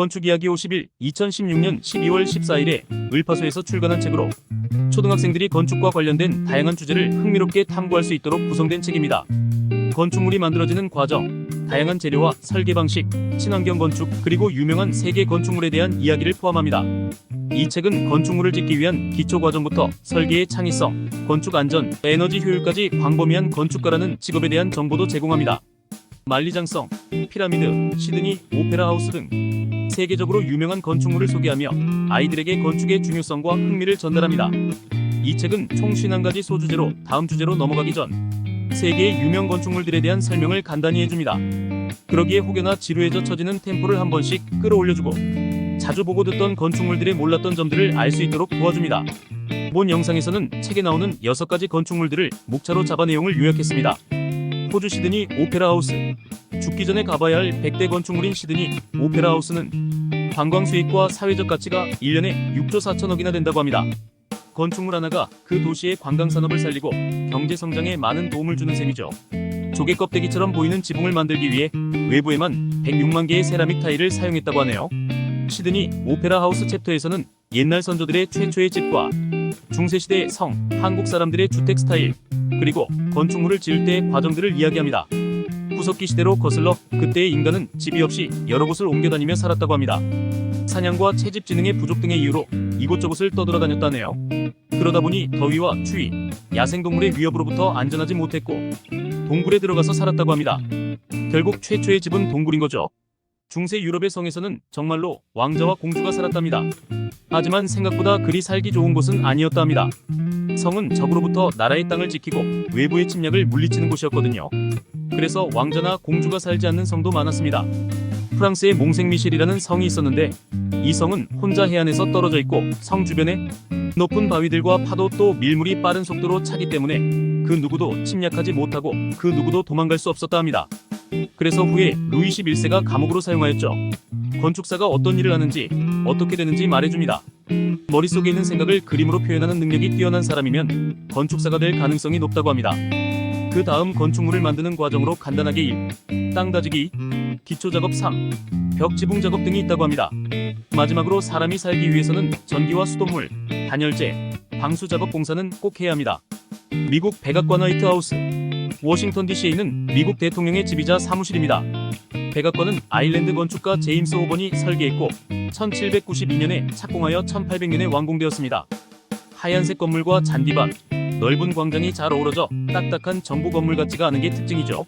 건축 이야기 50일 2016년 12월 14일에 을파소에서 출간한 책으로 초등학생들이 건축과 관련된 다양한 주제를 흥미롭게 탐구할 수 있도록 구성된 책입니다. 건축물이 만들어지는 과정, 다양한 재료와 설계 방식, 친환경 건축, 그리고 유명한 세계 건축물에 대한 이야기를 포함합니다. 이 책은 건축물을 짓기 위한 기초 과정부터 설계의 창의성, 건축 안전, 에너지 효율까지 광범위한 건축가라는 직업에 대한 정보도 제공합니다. 만리장성, 피라미드, 시드니, 오페라 하우스 등 세계적으로 유명한 건축물을 소개하며 아이들에게 건축의 중요성과 흥미를 전달합니다. 이 책은 총 51가지 소주제로 다음 주제로 넘어가기 전 세계의 유명 건축물들에 대한 설명을 간단히 해줍니다. 그러기에 혹여나 지루해져 처지는 템포를 한 번씩 끌어올려주고 자주 보고 듣던 건축물들의 몰랐던 점들을 알 수 있도록 도와줍니다. 본 영상에서는 책에 나오는 6가지 건축물들을 목차로 잡아 내용을 요약했습니다. 호주 시드니 오페라 하우스 죽기 전에 가봐야 할 100대 건축물인 시드니 오페라 하우스는 관광 수익과 사회적 가치가 1년에 6조 4천억이나 된다고 합니다. 건축물 하나가 그 도시의 관광 산업을 살리고 경제 성장에 많은 도움을 주는 셈이죠. 조개 껍데기처럼 보이는 지붕을 만들기 위해 외부에만 106만 개의 세라믹 타일을 사용했다고 하네요. 시드니 오페라 하우스 챕터에서는 옛날 선조들의 최초의 집과 중세시대의 성, 한국 사람들의 주택 스타일, 그리고 건축물을 지을 때의 과정들을 이야기합니다. 구석기 시대로 거슬러 그때의 인간은 집이 없이 여러 곳을 옮겨다니며 살았다고 합니다. 사냥과 채집 지능의 부족 등의 이유로 이곳저곳을 떠돌아다녔다네요. 그러다 보니 더위와 추위, 야생동물의 위협으로부터 안전하지 못했고 동굴에 들어가서 살았다고 합니다. 결국 최초의 집은 동굴인 거죠. 중세 유럽의 성에서는 정말로 왕자와 공주가 살았답니다. 하지만 생각보다 그리 살기 좋은 곳은 아니었다 합니다. 성은 적으로부터 나라의 땅을 지키고 외부의 침략을 물리치는 곳이었거든요. 그래서 왕자나 공주가 살지 않는 성도 많았습니다. 프랑스의 몽생미셸이라는 성이 있었는데 이 성은 혼자 해안에서 떨어져 있고 성 주변에 높은 바위들과 파도 또 밀물이 빠른 속도로 차기 때문에 그 누구도 침략하지 못하고 그 누구도 도망갈 수 없었다 합니다. 그래서 후에 루이 11세가 감옥으로 사용하였죠. 건축사가 어떤 일을 하는지 어떻게 되는지 말해줍니다. 머릿속에 있는 생각을 그림으로 표현하는 능력이 뛰어난 사람이면 건축사가 될 가능성이 높다고 합니다. 그 다음 건축물을 만드는 과정으로 간단하게 1. 땅 다지기, 기초 작업 3. 벽 지붕 작업 등이 있다고 합니다. 마지막으로 사람이 살기 위해서는 전기와 수돗물, 단열재, 방수 작업 공사는 꼭 해야 합니다. 미국 백악관 화이트하우스, 워싱턴 DC에 있는 미국 대통령의 집이자 사무실입니다. 백악관은 아일랜드 건축가 제임스 호번이 설계했고 1792년에 착공하여 1800년에 완공되었습니다. 하얀색 건물과 잔디밭, 넓은 광장이 잘 어우러져 딱딱한 정부 건물 같지가 않은 게 특징이죠.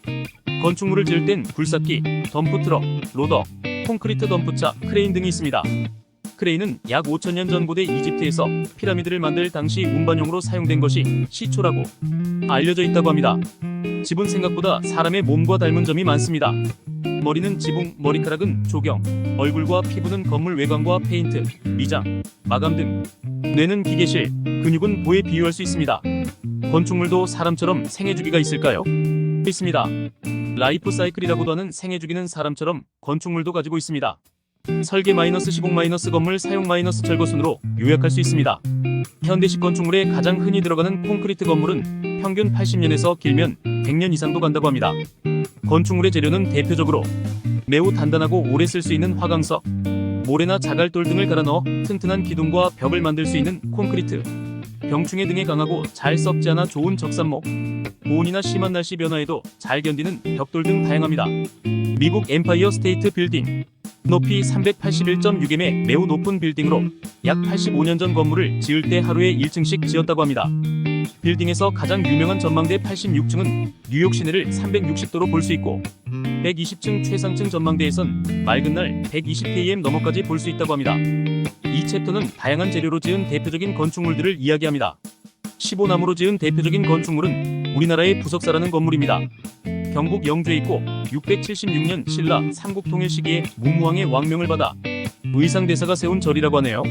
건축물을 지을 땐 굴삭기, 덤프트럭, 로더, 콘크리트 덤프차, 크레인 등이 있습니다. 크레인은 약 5천년 전 고대 이집트에서 피라미드를 만들 당시 운반용으로 사용된 것이 시초라고 알려져 있다고 합니다. 집은 생각보다 사람의 몸과 닮은 점이 많습니다. 머리는 지붕, 머리카락은 조경, 얼굴과 피부는 건물 외관과 페인트, 미장, 마감 등. 뇌는 기계실, 근육은 보에 비유할 수 있습니다. 건축물도 사람처럼 생애 주기가 있을까요? 있습니다. 라이프 사이클이라고도 하는 생애 주기는 사람처럼 건축물도 가지고 있습니다. 설계 마이너스 시공 마이너스 건물 사용 마이너스 철거 순으로 요약할 수 있습니다. 현대식 건축물에 가장 흔히 들어가는 콘크리트 건물은 평균 80년에서 길면 100년 이상도 간다고 합니다. 건축물의 재료는 대표적으로 매우 단단하고 오래 쓸 수 있는 화강석, 모래나 자갈돌 등을 갈아 넣어 튼튼한 기둥과 벽을 만들 수 있는 콘크리트, 병충해 등에 강하고 잘 썩지 않아 좋은 적산목, 고온이나 심한 날씨 변화에도 잘 견디는 벽돌 등 다양합니다. 미국 엠파이어 스테이트 빌딩 높이 381.6m의 매우 높은 빌딩으로 약 85년 전 건물을 지을 때 하루에 1층씩 지었다고 합니다. 빌딩에서 가장 유명한 전망대 86층은 뉴욕 시내를 360도로 볼 수 있고 120층 최상층 전망대에선 맑은 날 120km 너머까지 볼 수 있다고 합니다. 이 챕터는 다양한 재료로 지은 대표적인 건축물들을 이야기합니다. 15나무로 지은 대표적인 건축물은 우리나라의 부석사라는 건물입니다. 경북 영주에 있고 676년 신라 삼국통일 시기에 무무왕의 왕명을 받아 의상대사가 세운 절이라고 하네요.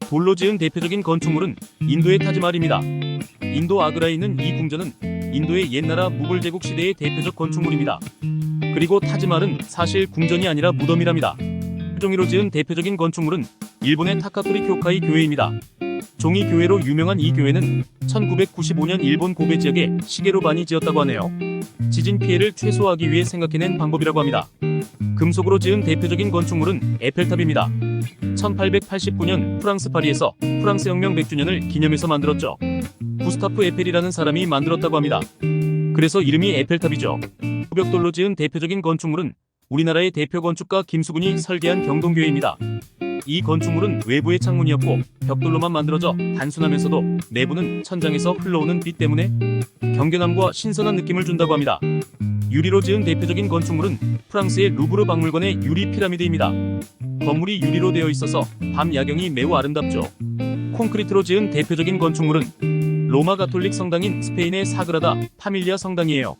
돌로 지은 대표적인 건축물은 인도의 타지말입니다. 인도 아그라에 있는 이 궁전은 인도의 옛나라 무굴 제국 시대의 대표적 건축물입니다. 그리고 타지말은 사실 궁전이 아니라 무덤이랍니다. 종이로 지은 대표적인 건축물은 일본의 타카토리 교카이 교회입니다. 종이 교회로 유명한 이 교회는 1995년 일본 고베 지역에 시계로 많이 지었다고 하네요. 지진 피해를 최소화하기 위해 생각해낸 방법이라고 합니다. 금속으로 지은 대표적인 건축물은 에펠탑입니다. 1889년 프랑스 파리에서 프랑스 혁명 100주년을 기념해서 만들었죠. 구스타프 에펠이라는 사람이 만들었다고 합니다. 그래서 이름이 에펠탑이죠. 벽돌로 지은 대표적인 건축물은 우리나라의 대표 건축가 김수근이 설계한 경동교회입니다. 이 건축물은 외부의 창문이었고 벽돌로만 만들어져 단순하면서도 내부는 천장에서 흘러오는 빛 때문에 경계남과 신선한 느낌을 준다고 합니다. 유리로 지은 대표적인 건축물은 프랑스의 루브르 박물관의 유리 피라미드입니다. 건물이 유리로 되어 있어서 밤 야경이 매우 아름답죠. 콘크리트로 지은 대표적인 건축물은 로마 가톨릭 성당인 스페인의 사그라다 파밀리아 성당이에요.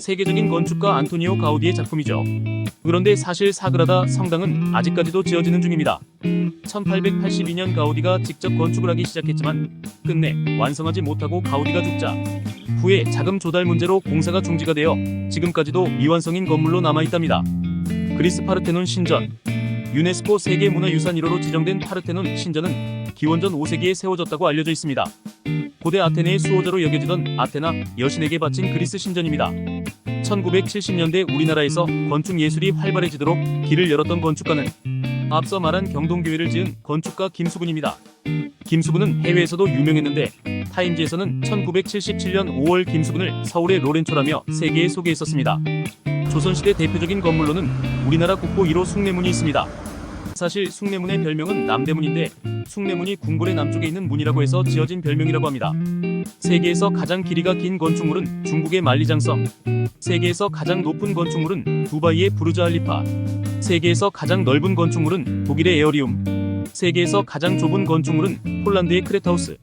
세계적인 건축가 안토니오 가우디의 작품이죠. 그런데 사실 사그라다 성당은 아직까지도 지어지는 중입니다. 1882년 가우디가 직접 건축을 하기 시작했지만 끝내 완성하지 못하고 가우디가 죽자 후에 자금 조달 문제로 공사가 중지가 되어 지금까지도 미완성인 건물로 남아 있답니다. 그리스 파르테논 신전 유네스코 세계문화유산 1호로 지정된 파르테논 신전은 기원전 5세기에 세워졌다고 알려져 있습니다. 고대 아테네의 수호자로 여겨지던 아테나 여신에게 바친 그리스 신전입니다. 1970년대 우리나라에서 건축 예술이 활발해지도록 길을 열었던 건축가는 앞서 말한 경동교회를 지은 건축가 김수근입니다. 김수근은 해외에서도 유명했는데 타임지에서는 1977년 5월 김수근을 서울의 로렌초라며 세계에 소개했었습니다. 조선시대 대표적인 건물로는 우리나라 국보 1호 숭례문이 있습니다. 사실 숭례문의 별명은 남대문인데 숭례문이 궁궐의 남쪽에 있는 문이라고 해서 지어진 별명이라고 합니다. 세계에서 가장 길이가 긴 건축물은 중국의 만리장성, 세계에서 가장 높은 건축물은 두바이의 부르즈 알리파, 세계에서 가장 넓은 건축물은 독일의 에어리움, 세계에서 가장 좁은 건축물은 폴란드의 크레타우스,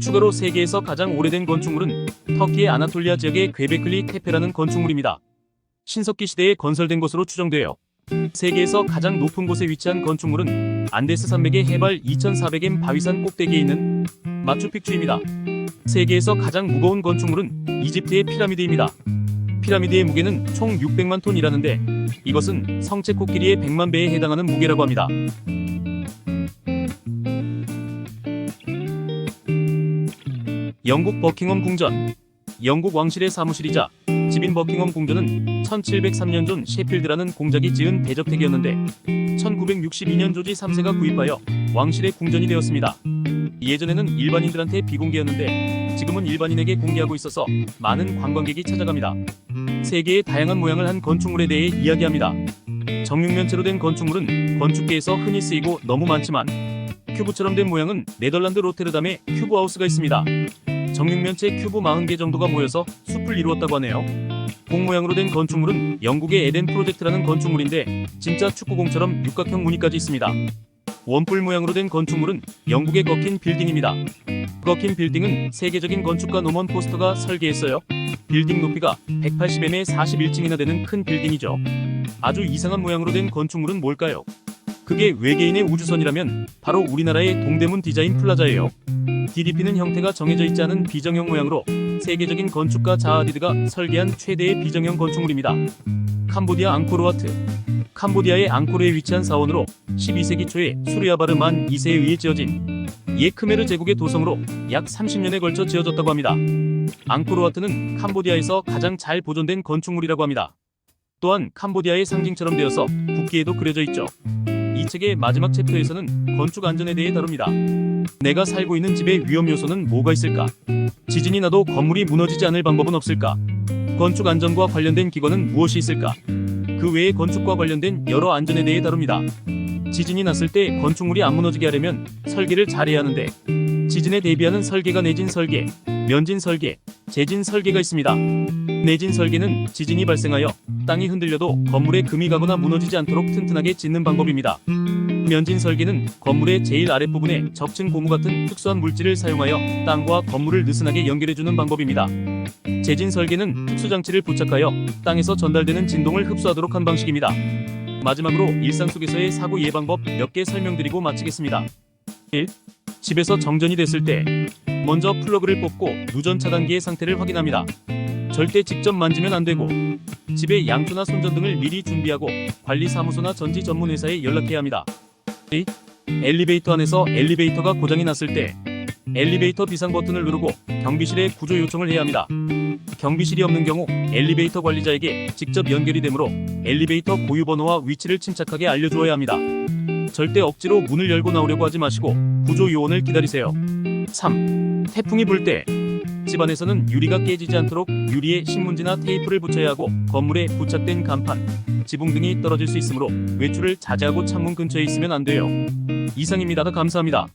추가로 세계에서 가장 오래된 건축물은 터키의 아나톨리아 지역의 괴베클리 테페라는 건축물입니다. 신석기 시대에 건설된 것으로 추정돼요. 세계에서 가장 높은 곳에 위치한 건축물은 안데스 산맥의 해발 2,400m 바위산 꼭대기에 있는 마추픽추입니다. 세계에서 가장 무거운 건축물은 이집트의 피라미드입니다. 피라미드의 무게는 총 600만 톤이라는데 이것은 성체 코끼리의 100만 배에 해당하는 무게라고 합니다. 영국 버킹엄 궁전 영국 왕실의 사무실이자 집인 버킹엄 궁전은 1703년 존 셰필드라는 공작이 지은 대저택이었는데 1962년 조지 3세가 구입하여 왕실의 궁전이 되었습니다. 예전에는 일반인들한테 비공개였는데 지금은 일반인에게 공개하고 있어서 많은 관광객이 찾아갑니다. 세계의 다양한 모양을 한 건축물에 대해 이야기합니다. 정육면체로 된 건축물은 건축계에서 흔히 쓰이고 너무 많지만 큐브처럼 된 모양은 네덜란드 로테르담에 큐브하우스가 있습니다. 정육면체 큐브 40개 정도가 모여서 숲을 이루었다고 하네요. 공 모양으로 된 건축물은 영국의 에덴 프로젝트라는 건축물인데 진짜 축구공처럼 육각형 무늬까지 있습니다. 원뿔 모양으로 된 건축물은 영국의 거킨 빌딩입니다. 거킨 빌딩은 세계적인 건축가 노먼 포스터가 설계했어요. 빌딩 높이가 180m에 41층이나 되는 큰 빌딩이죠. 아주 이상한 모양으로 된 건축물은 뭘까요? 그게 외계인의 우주선이라면 바로 우리나라의 동대문 디자인 플라자예요. DDP는 형태가 정해져 있지 않은 비정형 모양으로 세계적인 건축가 자하디드가 설계한 최대의 비정형 건축물입니다. 캄보디아 앙코르와트 캄보디아의 앙코르에 위치한 사원으로 12세기 초에 수르야바르 만 2세에 의해 지어진 옛 크메르 제국의 도성으로 약 30년에 걸쳐 지어졌다고 합니다. 앙코르와트는 캄보디아에서 가장 잘 보존된 건축물이라고 합니다. 또한 캄보디아의 상징처럼 되어서 국기에도 그려져 있죠. 이 책의 마지막 챕터에서는 건축 안전에 대해 다룹니다. 내가 살고 있는 집의 위험 요소는 뭐가 있을까? 지진이 나도 건물이 무너지지 않을 방법은 없을까? 건축 안전과 관련된 기관은 무엇이 있을까? 그 외에 건축과 관련된 여러 안전에 대해 다룹니다. 지진이 났을 때 건축물이 안 무너지게 하려면 설계를 잘해야 하는데 지진에 대비하는 설계가 내진 설계, 면진 설계, 재진 설계가 있습니다. 내진 설계는 지진이 발생하여 땅이 흔들려도 건물에 금이 가거나 무너지지 않도록 튼튼하게 짓는 방법입니다. 면진 설계는 건물의 제일 아랫부분에 적층 고무 같은 특수한 물질을 사용하여 땅과 건물을 느슨하게 연결해주는 방법입니다. 재진 설계는 특수장치를 부착하여 땅에서 전달되는 진동을 흡수하도록 한 방식입니다. 마지막으로 일상 속에서의 사고 예방법 몇 개 설명드리고 마치겠습니다. 1. 집에서 정전이 됐을 때 먼저 플러그를 뽑고 누전 차단기의 상태를 확인합니다. 절대 직접 만지면 안 되고 집에 양초나 손전 등을 미리 준비하고 관리사무소나 전지 전문 회사에 연락해야 합니다. 2. 엘리베이터 안에서 엘리베이터가 고장이 났을 때 엘리베이터 비상 버튼을 누르고 경비실에 구조 요청을 해야 합니다. 경비실이 없는 경우 엘리베이터 관리자에게 직접 연결이 되므로 엘리베이터 고유 번호와 위치를 침착하게 알려주어야 합니다. 절대 억지로 문을 열고 나오려고 하지 마시고 구조 요원을 기다리세요. 3. 태풍이 불 때 집안에서는 유리가 깨지지 않도록 유리에 신문지나 테이프를 붙여야 하고 건물에 부착된 간판, 지붕 등이 떨어질 수 있으므로 외출을 자제하고 창문 근처에 있으면 안 돼요. 이상입니다. 감사합니다.